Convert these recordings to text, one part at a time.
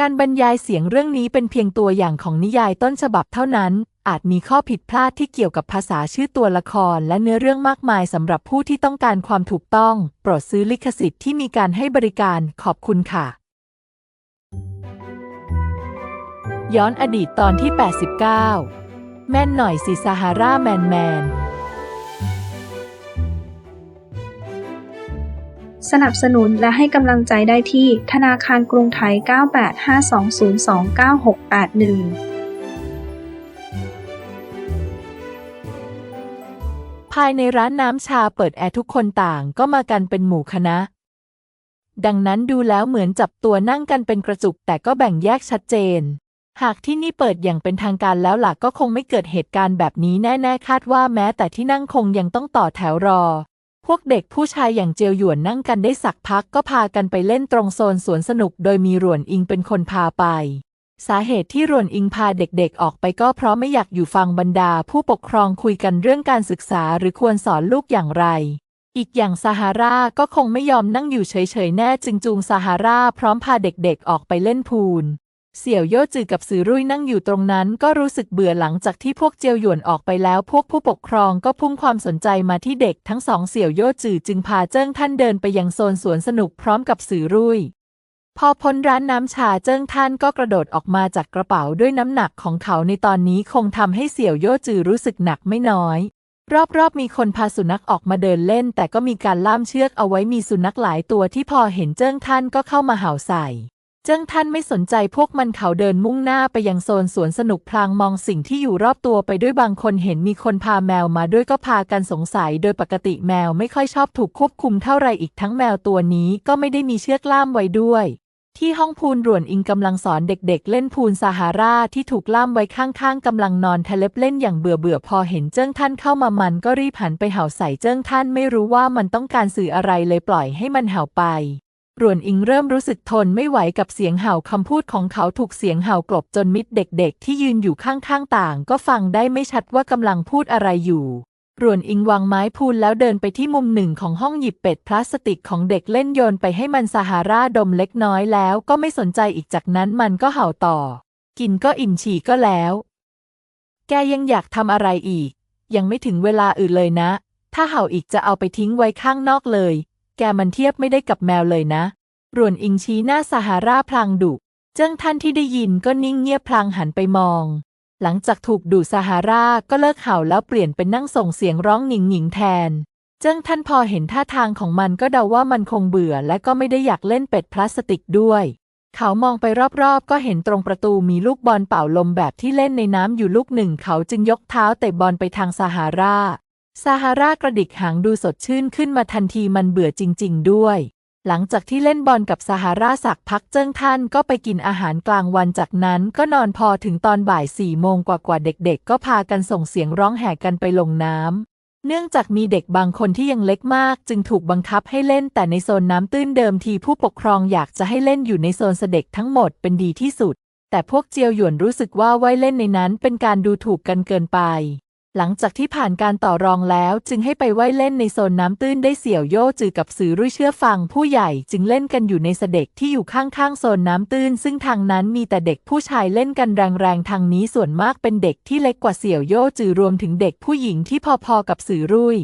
การบรรยายเสียงเรื่องนี้เป็นเพียงตัวอย่างของนิยายต้นฉบับเท่านั้น อาจมีข้อผิดพลาดที่เกี่ยวกับภาษาชื่อตัวละครและเนื้อเรื่องมากมายสำหรับผู้ที่ต้องการความถูกต้อง โปรดซื้อลิขสิทธิ์ที่มีการให้บริการขอบคุณค่ะ ย้อนอดีตตอนที่ 89 แม่นหน่อยสิซาฮาราแมนแมน สนับสนุนและให้กำลังใจได้ที่ธนาคารกรุงไทย9852029681ภายในร้านน้ำชาเปิดแอร์ทุกคนต่างก็มากันเป็นหมู่คณะ ดังนั้นดูแล้วเหมือนจับตัวนั่งกันเป็นกระจุกแต่ก็แบ่งแยกชัดเจน หากที่นี่เปิดอย่างเป็นทางการแล้วล่ะก็คงไม่เกิดเหตุการณ์แบบนี้แน่ ๆ คาดว่าแม้แต่ที่นั่งคงยังต้องต่อแถวรอ พวกเด็กผู้ชายอย่างเจียวหยวนนั่งกันได้สักพักก็พากันไปเล่นตรงโซนสวนสนุกโดยมีรวนอิงเป็นคนพาไป สาเหตุที่รวนอิงพาเด็กๆออกไปก็เพราะไม่อยากอยู่ฟังบรรดา ผู้ปกครองคุยกันเรื่องการศึกษาหรือควรสอนลูกอย่างไร อีกอย่างซาฮาราก็คงไม่ยอมนั่งอยู่เฉยๆแน่จึงจูงซาฮาราพร้อมพาเด็กๆออกไปเล่นพูล เสี่ยวโย่จือกับซือรุ่ยนั่งอยู่ตรงนั้น ก็รู้สึกเบื่อหลังจากที่พวกเจียวหยวนออกไปแล้ว พวกผู้ปกครองก็พุ่งความสนใจมาที่เด็กทั้งสองเสี่ยวโย่จือจึงพาเจิ้งท่านเดินไปยังโซนสวนสนุกพร้อมกับซือรุ่ยพอพ้นร้านน้ำชาเจิ้งท่านก็กระโดดออกมาจากกระเป๋าด้วยน้ำหนักของเขาในตอนนี้คงทำให้เสี่ยวโย่จือรู้สึกหนักไม่น้อย รอบๆมีคนพาสุนัขออกมาเดินเล่น แต่ก็มีการล่ามเชือกเอาไว้มีสุนัขหลายตัวที่พอเห็นเจิ้งท่านก็เข้ามาเห่าใส่ เจิ้งท่านไม่สนใจพวกมันเขาเดินมุ่งหน้าไปยังโซนสวนสนุกพลางมองสิ่งที่อยู่รอบตัวไปด้วยบางคนเห็นมีคนพาแมวมาด้วยก็พากันสงสัย โดยปกติแมวไม่ค่อยชอบถูกควบคุมเท่าไรอีกทั้งแมวตัวนี้ก็ไม่ได้มีเชือกล่ามไว้ด้วย ที่ห้องพูนรวนอิงกำลังสอนเด็กๆ เล่นพูนซาฮาราที่ถูกล่ามไว้ข้างๆกำลังนอนทะเล็บเล่นอย่างเบื่อๆพอเห็นเจิ้งท่านเข้ามามันก็รีบหันไปเห่าใส่เจิ้งท่านไม่รู้ว่ามันต้องการสื่ออะไรเลยปล่อยให้มันเห่าไป รวนอิงเริ่มรู้สึกทนไม่ไหวกับเสียงเห่าคำพูดของเขาถูกเสียงเห่ากลบจนมิดเด็กๆ ที่ยืนอยู่ข้างๆต่าง ก็ฟังได้ไม่ชัดว่ากำลังพูดอะไรอยู่รวนอิงวางไม้พูนแล้วเดินไปที่มุมหนึ่งของห้องหยิบเป็ดพลาสติกของเด็กเล่นโยนไปให้มันซาฮาราดมเล็กน้อยแล้วก็ไม่สนใจอีกจากนั้นมันก็เห่าต่อ กินก็อิ่มฉี่ก็แล้ว แกยังอยากทำอะไรอีก ยังไม่ถึงเวลาอื่นเลยนะ ถ้าเห่าอีกจะเอาไปทิ้งไว้ข้างนอกเลย แกมันเทียบไม่ได้กับแมวเลยนะ รวนอิงชี้หน้าซาฮาราพลางดุ เจิ้งท่านที่ได้ยินก็นิ่งเงียบพลางหันไปมอง หลังจากถูกดุซาฮาราก็เลิกเห่าแล้วเปลี่ยนเป็นนั่งส่งเสียงร้องหงิงหงิงแทน เจิ้งท่านพอเห็นท่าทางของมันก็เดาว่ามันคงเบื่อและก็ไม่ได้อยากเล่นเป็ดพลาสติกด้วย เขามองไปรอบๆ ก็เห็นตรงประตูมีลูกบอลเป่าลมแบบที่เล่นในน้ำอยู่ลูกหนึ่ง เขาจึงยกเท้าเตะบอลไปทางซาฮารา ซาฮารากระดิกหางดูสดชื่นขึ้นมาทันทีมันเบื่อจริง ๆ ด้วย หลังจากที่เล่นบอลกับซาฮาราสักพักเจิ้งท่านก็ไปกินอาหารกลางวันจากนั้นก็นอนพอถึงตอนบ่ายสี่โมงกว่าๆเด็กๆ ก็พากันส่งเสียงร้องแห่กันไปลงน้ำเนื่องจากมีเด็กบางคนที่ยังเล็กมาก จึงถูกบังคับให้เล่นแต่ในโซนน้ำตื้นเดิมทีผู้ปกครองอยากจะให้เล่นอยู่ในโซนเสด็จทั้งหมดเป็นดีที่สุด แต่พวกเจียวหยวนรู้สึกว่าไว้เล่นในนั้นเป็นการดูถูกกันเกินไป หลังจากที่ผ่านการต่อรองแล้วจึงให้ไปไว้เล่นในโซนน้ำตื้นได้เสี่ยวโย่จือกับสือรุ่ยเชื่อฟังผู้ใหญ่จึงเล่นกันอยู่ในเสด็จที่อยู่ข้างๆโซนน้ำตื้น ซึ่งทางนั้นมีแต่เด็กผู้ชายเล่นกันแรงๆทางนี้ส่วนมากเป็นเด็กที่เล็กกว่าเสี่ยวโย่จือรวมถึงเด็กผู้หญิงที่พอๆกับสือรุ่ย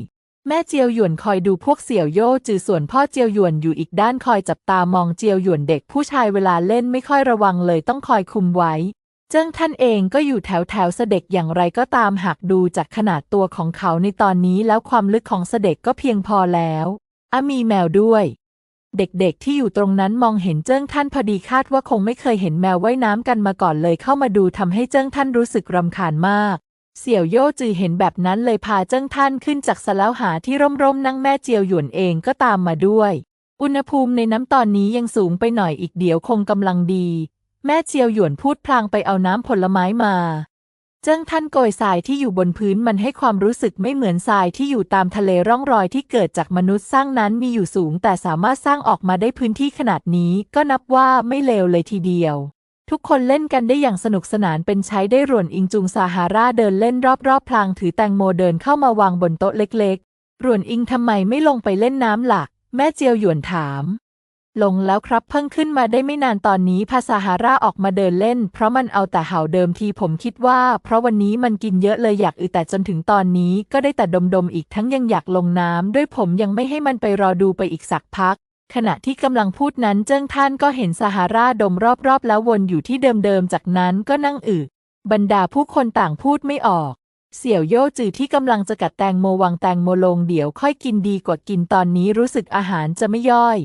แม่เจียวหยวนคอยดูพวกเสี่ยวโย่จือส่วนพ่อเจียวหยวนอยู่อีกด้านคอยจับตามองเจียวหยวนเด็กผู้ชายเวลาเล่นไม่ค่อยระวังเลยต้องคอยคุมไว้ เจิ้งท่านเองก็อยู่แถวแถวเสด็จอย่างไรก็ตามหากดูจากขนาดตัวของเขาในตอนนี้แล้วความลึกของเสด็จก็เพียงพอแล้วอะมีแมวด้วย เด็กๆที่อยู่ตรงนั้นมองเห็นเจิ้งท่านพอดีคาดว่าคงไม่เคยเห็นแมวว่ายน้ำกันมาก่อนเลยเข้ามาดูทำให้เจิ้งท่านรู้สึกรำคาญมาก เสี่ยวโย่จือเห็นแบบนั้นเลยพาเจิ้งท่านขึ้นจากสะแล้วหาที่ร่มๆนั่งแม่เจียวหยวนเองก็ตามมาด้วย อุณหภูมิในน้ำตอนนี้ยังสูงไปหน่อยอีกเดี๋ยวคงกำลังดี แม่เจียวหยวนพูดพลางไปเอาน้ำผลไม้มาเจิ้งท่านโกยทรายที่อยู่บนพื้นมันให้ความรู้สึกไม่เหมือนทรายที่อยู่ตามทะเลร่องรอยที่เกิดจากมนุษย์สร้างนั้นมีอยู่สูง แต่สามารถสร้างออกมาได้พื้นที่ขนาดนี้ก็นับว่าไม่เลวเลยทีเดียว ทุกคนเล่นกันได้อย่างสนุกสนานเป็นใช้ได้รวนอิงจุงซาฮาราเดินเล่นรอบๆพลางถือแตงโมเดินเข้ามาวางบนโต๊ะเล็กๆรวนอิงทำไมไม่ลงไปเล่นน้ำหลัก แม่เจียวหยวนถาม ลงแล้วครับเพิ่งขึ้นมาได้ไม่นานตอนนี้พาซาฮาราออกมาเดินเล่น เพราะมันเอาแต่เห่าเดิมทีผมคิดว่า เพราะวันนี้มันกินเยอะเลยอยากอือแต่จนถึงตอนนี้ก็ได้แต่ดมๆอีกทั้งยังอยากลงน้ำด้วยผมยังไม่ให้มันไปรอดูไปอีกสักพัก ขณะที่กำลังพูดนั้นเจิ้งท่านก็เห็นซาฮาราดมรอบๆ แล้ววนอยู่ที่เดิมๆจากนั้นก็นั่งอึบรรดาผู้คนต่างพูดไม่ออกเสี่ยวโย่จือที่กำลังจะกัดแตงโมวางแตงโมลงเดี๋ยวค่อยกินดีกว่ากินตอนนี้รู้สึกอาหารจะไม่ย่อย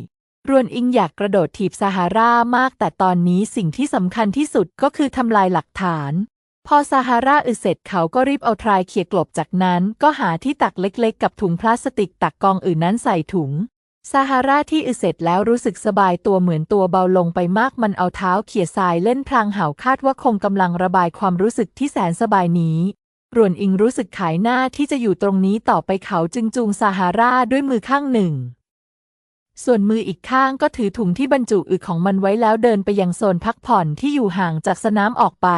รวนอิงอยากกระโดดถีบซาฮาร่ามาก แต่ตอนนี้สิ่งที่สำคัญที่สุดก็คือทำลายหลักฐาน พอซาฮาราอึเสร็จเขาก็รีบเอาทรายเขี่ยกลบจากนั้น ก็หาที่ตักเล็กๆ กับถุงพลาสติกตักกองอื่นนั้นใส่ถุงซาฮาราที่อึเสร็จแล้วรู้สึกสบายตัวเหมือนตัวเบาลงไปมากมันเอาเท้าเขี่ยทรายเล่นพลางเห่าคาดว่าคงกำลังระบายความรู้สึกที่แสนสบายนี้รวนอิงรู้สึกขายหน้าที่จะอยู่ตรงนี้ต่อไปเขาจึงจูงซาฮาราด้วยมือข้างหนึ่ง ส่วนมืออีกข้างก็ถือถุงที่บรรจุอึของมันไว้แล้วเดินไปยังโซนพักผ่อนที่อยู่ห่างจากสนามออกไป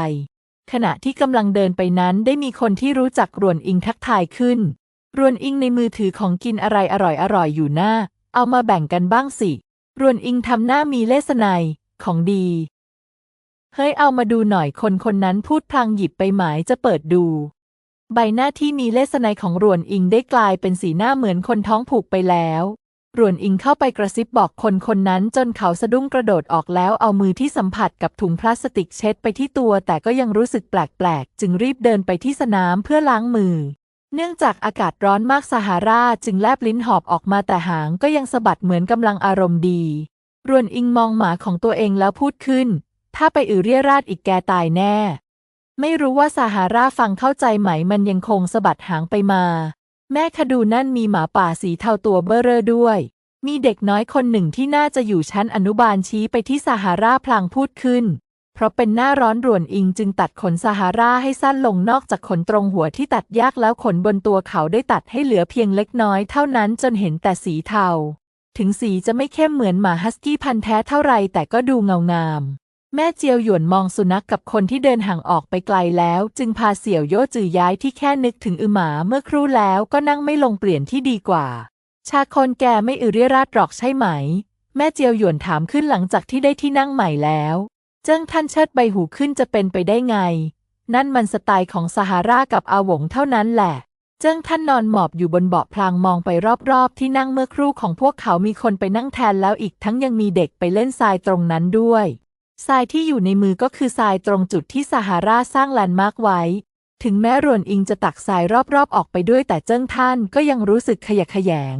ขณะที่กำลังเดินไปนั้นได้มีคนที่รู้จักรวนอิงทักทายขึ้น รวนอิงในมือถือของกินอะไรอร่อยๆอยู่หน้า เอามาแบ่งกันบ้างสิ รวนอิงทำหน้ามีเลสไนยของดี เฮ้ยเอามาดูหน่อยคนคนนั้นพูดพลางหยิบไปหมายจะเปิดดู ใบหน้าที่มีเลสไนยของรวนอิงได้กลายเป็นสีหน้าเหมือนคนท้องผูกไปแล้ว รวนอิงเข้าไปกระซิบบอกคนคนนั้นจนเขาสะดุ้งกระโดดออกแล้วเอามือที่สัมผัสกับถุงพลาสติกเช็ดไปที่ตัว แต่ก็ยังรู้สึกแปลกๆ จึงรีบเดินไปที่สนามเพื่อล้างมือ เนื่องจากอากาศร้อนมากซาฮาราจึงแลบลิ้นหอบออกมาแต่หางก็ยังสะบัดเหมือนกำลังอารมณ์ดี รวนอิงมองหมาของตัวเองแล้วพูดขึ้น ถ้าไปอือเรียราดอีกแกตายแน่ ไม่รู้ว่าซาฮาราฟังเข้าใจไหมมันยังคงสะบัดหางไปมา แม่คดูนั่นมีหมาป่าสีเทาตัวเบ้อเร่อด้วย มีเด็กน้อยคนหนึ่งที่น่าจะอยู่ชั้นอนุบาลชี้ไปที่ซาฮาราพลางพูดขึ้น เพราะเป็นหน้าร้อนรวนอิงจึงตัดขนซาฮาราให้สั้นลงนอกจากขนตรงหัวที่ตัดยากแล้วขนบนตัวเขาได้ตัดให้เหลือเพียงเล็กน้อยเท่านั้นจนเห็นแต่สีเทา ถึงสีจะไม่เข้มเหมือนหมาฮัสกี้พันธุ์แท้เท่าไรแต่ก็ดูเงางาม แม่เจียวหยวนมองสุนัขกกับคนที่เดินห่างออกไปไกลแล้ว จึงพาเสี่ยวโย่จือย้ายที่แค่นึกถึงอือหมาเมื่อครู่แล้วก็นั่งไม่ลงเปลี่ยนที่ดีกว่า ชาคนแกไม่อือเรียราดหรอกใช่ไหม แม่เจียวหยวนถามขึ้นหลังจากที่ได้ที่นั่งใหม่แล้ว เจิ้งท่านเชิดใบหูขึ้นจะเป็นไปได้ไง นั่นมันสไตล์ของซาฮารากับอาหวงเท่านั้นแหละเจิ้งท่านนอนหมอบอยู่บนเบาะพลางมองไปรอบๆ ที่นั่งเมื่อครู่ของพวกเขามีคนไปนั่งแทนแล้วอีกทั้งยังมีเด็กไปเล่นทรายตรงนั้นด้วย ทรายที่อยู่ในมือก็คือทรายตรงจุดที่ซาฮาราสร้างแลนด์มาร์กไว้ ถึงแม้รวนอิงจะตักทรายรอบๆ ออกไปด้วยแต่เจิ้งท่านก็ยังรู้สึกขยะแขยง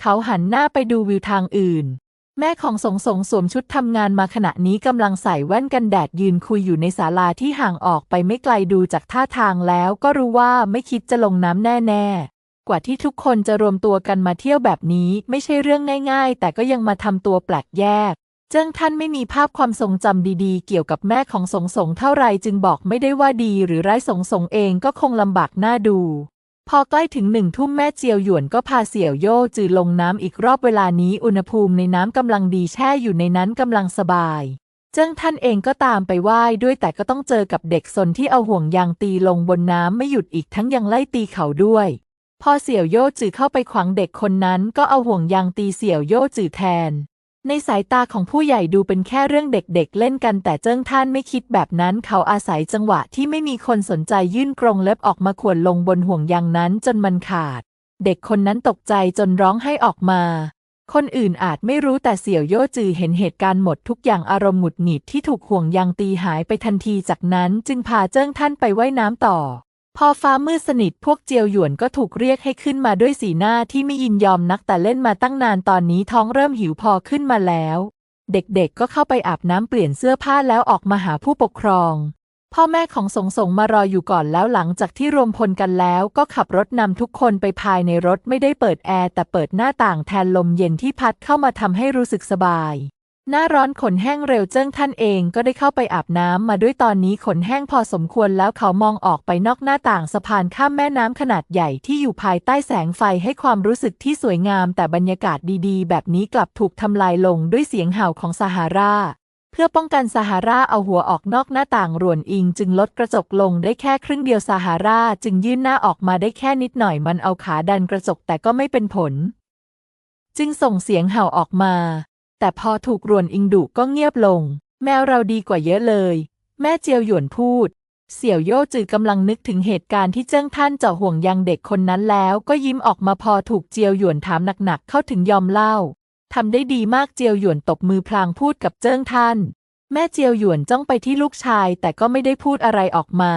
เขาหันหน้าไปดูวิวทางอื่น แม่ของสงสงสวมชุดทำงานมาขณะนี้กำลังใส่แว่นกันแดดยืนคุยอยู่ในศาลาที่ห่างออกไปไม่ไกลดูจากท่าทางแล้วก็รู้ว่าไม่คิดจะลงน้ำแน่ๆกว่าที่ทุกคนจะรวมตัวกันมาเที่ยวแบบนี้ไม่ใช่เรื่องง่าย ๆ แต่ก็ยังมาทำตัวแปลกแยก เจิ้งท่านไม่มีภาพความทรงจำดีๆ เกี่ยวกับแม่ของสงสงเท่าไรจึงบอกไม่ได้ว่าดีหรือร้ายสงสงเองก็คงลำบากหน้าดู พอใกล้ถึงหนึ่งทุ่มแม่เจียวหยวนก็พาเสี่ยวโย่จือลงน้ำอีกรอบเวลานี้อุณหภูมิในน้ำกำลังดีแช่อยู่ในนั้นกำลังสบาย เจิ้งท่านเองก็ตามไปไหว้ด้วยแต่ก็ต้องเจอกับเด็กซนที่เอาห่วงยางตีลงบนน้ำไม่หยุดอีกทั้งยังไล่ตีเขาด้วยพอเสี่ยวโย่จือเข้าไปขวางเด็กคนนั้นก็เอาห่วงยางตีเสี่ยวโย่จือแทน ในสายตาของผู้ใหญ่ดูเป็นแค่เรื่องเด็กๆ เล่นกันแต่เจิ้งท่านไม่คิดแบบนั้นเขาอาศัยจังหวะที่ไม่มีคนสนใจยื่นกรงเล็บออกมาขวนลงบนห่วงยางนั้นจนมันขาด เด็กคนนั้นตกใจจนร้องให้ออกมา คนอื่นอาจไม่รู้แต่เสี่ยวโย่จือเห็นเหตุการณ์หมดทุกอย่างอารมณ์หงุดหงิดที่ถูกห่วงยางตีหายไปทันทีจากนั้นจึงพาเจิ้งท่านไปไว่ายน้ำต่อ พอฟ้ามืดสนิทพวกเจียวหยวนก็ถูกเรียกให้ขึ้นมาด้วยสีหน้าที่ไม่ยินยอมนักแต่เล่นมาตั้งนานตอนนี้ท้องเริ่มหิวพอขึ้นมาแล้ว เด็กๆก็เข้าไปอาบน้ำเปลี่ยนเสื้อผ้าแล้วออกมาหาผู้ปกครอง พ่อแม่ของสงสงมารออยู่ก่อนแล้วหลังจากที่รวมพลกันแล้วก็ขับรถนำทุกคนไปภายในรถไม่ได้เปิดแอร์แต่เปิดหน้าต่างแทนลมเย็นที่พัดเข้ามาทำให้รู้สึกสบาย หน้าร้อนขนแห้งเร็วเจิ้งท่านเองก็ได้เข้าไปอาบน้ำมาด้วยตอนนี้ขนแห้งพอสมควรแล้วเขามองออกไปนอกหน้าต่างสะพานข้ามแม่น้ำขนาดใหญ่ที่อยู่ภายใต้แสงไฟให้ความรู้สึกที่สวยงามแต่บรรยากาศดีๆ แบบนี้กลับถูกทำลายลงด้วยเสียงเห่าของซาฮาราเพื่อป้องกันซาฮาราเอาหัวออกนอกหน้าต่างรวนอิงจึงลดกระจกลงได้แค่ครึ่งเดียวซาฮาราจึงยื่นหน้าออกมาได้แค่นิดหน่อยมันเอาขาดันกระจกแต่ก็ไม่เป็นผล จึงส่งเสียงเห่าออกมา แต่พอถูกรวนอิงดุก็เงียบลง แมวเราดีกว่าเยอะเลย แม่เจียวหยวนพูด เสี่ยวโย่จือกำลังนึกถึงเหตุการณ์ที่เจิ้งท่านเจาะห่วงยังเด็กคนนั้นแล้วก็ยิ้มออกมาพอถูกเจียวหยวนถามหนักๆเข้าถึงยอมเล่าทำได้ดีมากเจียวหยวนตบมือพลางพูดกับเจิ้งท่าน แม่เจียวหยวนจ้องไปที่ลูกชายแต่ก็ไม่ได้พูดอะไรออกมา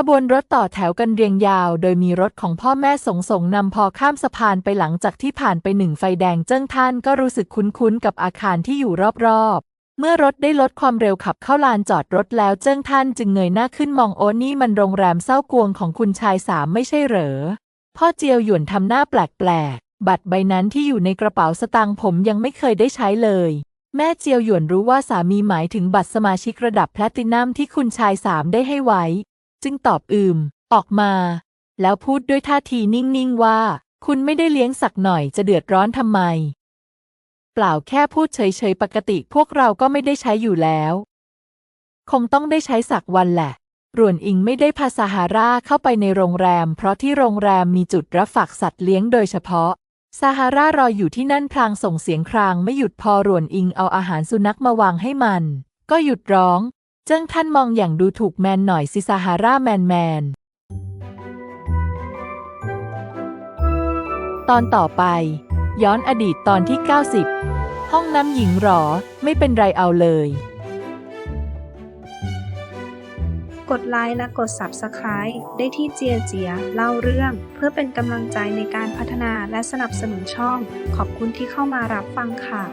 ขบวนรถต่อแถวกันเรียงยาว โดยมีรถของพ่อแม่สงสงนำพอข้ามสะพานไปหลังจากที่ผ่านไปหนึ่งไฟแดงเจิ้งท่านก็รู้สึกคุ้นๆกับอาคารที่อยู่รอบๆ เมื่อรถได้ลดความเร็วขับเข้าลานจอดรถแล้วเจิ้งท่านจึงเงยหน้าขึ้นมองโอ้นี่มันโรงแรมเศร้ากวงของคุณชายสามไม่ใช่เหรอ พ่อเจียวหยวนทำหน้าแปลกๆ บัตรใบนั้นที่อยู่ในกระเป๋าสตางค์ผมยังไม่เคยได้ใช้เลยแม่เจียวหยวนรู้ว่าสามีหมายถึงบัตรสมาชิกระดับแพลตินัมที่คุณชายสามได้ให้ไว้ จึงตอบอืม ออกมา แล้วพูดด้วยท่าทีนิ่งๆว่า คุณไม่ได้เลี้ยงสักหน่อยจะเดือดร้อนทำไม เปล่าแค่พูดเฉยๆปกติพวกเราก็ไม่ได้ใช้อยู่แล้ว คงต้องได้ใช้สักวันแหละรวนอิงไม่ได้พาซาฮาราเข้าไปในโรงแรม เพราะที่โรงแรมมีจุดรับฝากสัตว์เลี้ยงโดยเฉพาะซาฮารารออยู่ที่นั่นพลางส่งเสียงครางไม่หยุดพอรวนอิงเอาอาหารสุนัขมาวางให้มัน ก็หยุดร้อง เจิ้งท่านมองอย่างดูถูกแมนหน่อยสิซาฮาราแมนแมน ตอนต่อไป ย้อนอดีตตอนที่ 90 ห้องน้ำหญิงหรอ ไม่เป็นไรเอาเลย กดไลค์และกด Subscribe ได้ที่เจียเจียเล่าเรื่อง เพื่อเป็นกำลังใจในการพัฒนาและสนับสนุนช่อง ขอบคุณที่เข้ามารับฟังค่ะ